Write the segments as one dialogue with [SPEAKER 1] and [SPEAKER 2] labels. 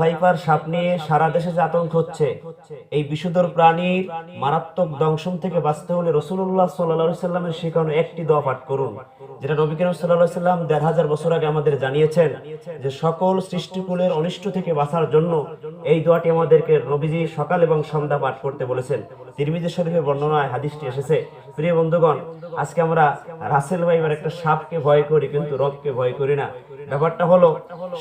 [SPEAKER 1] Viper সাপ নিয়ে সারা দেশে যে আতঙ্ক হচ্ছে, এই প্রাণীর মারাত্মক দংশন থেকে বাঁচতে হলে রসুল্লাহ একটি দোয়া পাঠ করুন, যেটা নবী দেড় হাজার বছর আগে আমাদের জানিয়েছেন যে সকল সৃষ্টিকুলের অনিষ্ট থেকে বাঁচার জন্য এই দোয়াটি আমাদেরকে নবীজি সকাল এবং সন্ধ্যা পাঠ করতে বলেছেন। তিরমিজি শরীফের বর্ণনায় হাদিসটি এসেছে প্রিয় বন্ধুগণ, আজকে আমরা রাসেল ভাইবার একটা সাপকে ভয় করি, কিন্তু রবকে ভয় করি না। ব্যাপারটা হলো,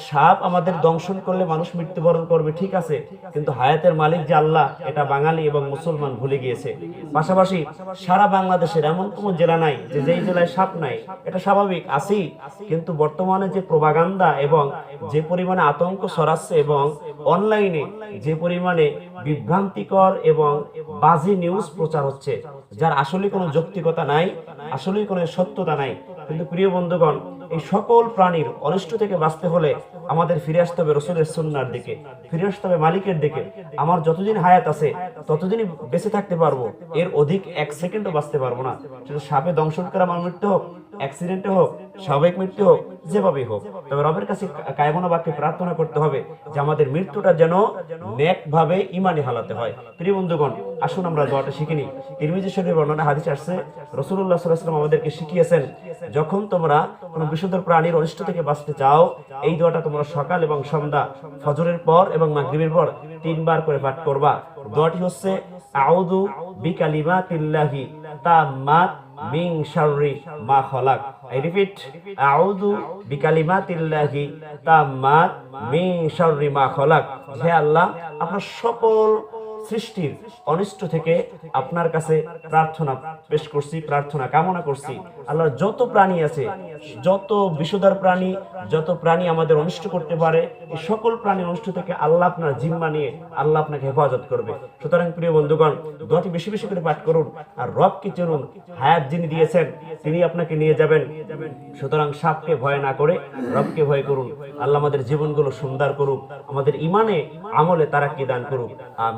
[SPEAKER 1] সাপ আমাদের দংশন করলে মানুষ মৃত্যুবরণ করবে, ঠিক আছে, কিন্তু হায়াতের মালিক যে আল্লাহ, এটা বাঙালি এবং মুসলমান ভুলে গিয়েছে। পাশাপাশি সারা বাংলাদেশের এমন কোনো জেলা নাই যে যেই জেলায় সাপ নাই, এটা স্বাভাবিক আছি কিন্তু বর্তমানে যে প্রবাগান্দা এবং যে পরিমাণে আতঙ্ক ছড়াচ্ছে এবং অনলাইনে যে পরিমাণে বিভ্রান্তিকর এবং বাজে নিউজ প্রচার হচ্ছে, যার আসলে কোনো যৌক্তিকতা নাই আসলে কোনো সত্যতা নাই। কিন্তু প্রিয় বন্ধুগণ, এই সকল প্রাণীর অনিষ্ট থেকে বাঁচতে হলে আমাদের ফিরে আসতে হবে রসুলের সুন্নার দিকে, ফিরে আসতে হবে মালিকের দিকে। আমার যতদিন হায়াত আছে, ততদিনই বেঁচে থাকতে পারব। এর অধিক এক সেকেন্ডও বাঁচতে পারব না। সেটা সাপে দংশন করে আমার মৃত্যু হোক অ্যাক্সিডেন্টে হোক, স্বাভাবিক মৃত্যু হোক, যেভাবেই হোক, তবে রবের কাছে কায়মনা বাক্যে প্রার্থনা করতে হবে যে আমাদের মৃত্যুটা যেন নেক ভাবে ইমানে হালাতে হয়। প্রিয় বন্ধুগণ, আসুন আমরা দোয়াটা শিখে নিই। তিরমিজি শরীফের বর্ণনা, হাদিস আসছে রসুল্লাহ সাল্লাম আমাদেরকে শিখিয়েছেন, যখন তোমরা কোনো বিশুদ্ধ প্রাণীর অনিষ্ট থেকে বাঁচতে চাও, এই দোয়াটা তোমরা সকাল এবং সন্ধ্যা, ফজরের পর এবং মাগরিবের পর তিনবার করে পাঠ করবা। দোয়াটি হচ্ছে আউদু বিকালিমাতিল্লাহি তাম্মাত মিন শাররি মা খলাক। আই রিপিট আউযু বিকালিমাতিল্লাহি তাম্মাত মিং শাররি মা খলাক। হে আল্লাহ, আপনার সকল সৃষ্টির অনিষ্ট থেকে আপনার কাছে প্রার্থনা পেশ করছি, প্রার্থনা কামনা করছি। আল্লাহর যত প্রাণী আছে, যত বিষধার প্রাণী, যত প্রাণী আমাদের অনিষ্ট করতে পারে, এই সকল প্রাণী অনিষ্ট থেকে আল্লাহ আপনার জিম্মা নিয়ে আল্লাহ আপনাকে হেফাজত করবে। সুতরাং প্রিয় বন্ধুগণ, দোয়াটি বেশি বেশি করে পাঠ করুন আর রবকে চিনুন। হায়াত যিনি দিয়েছেন, তিনি আপনাকে নিয়ে যাবেন। সুতরাং সাপকে ভয় না করে রবকে ভয় করুন। আল্লাহ আমাদের জীবনগুলো সুন্দর করুক। আমাদের ইমানে, আমলে তারা কি দান করুক। আমি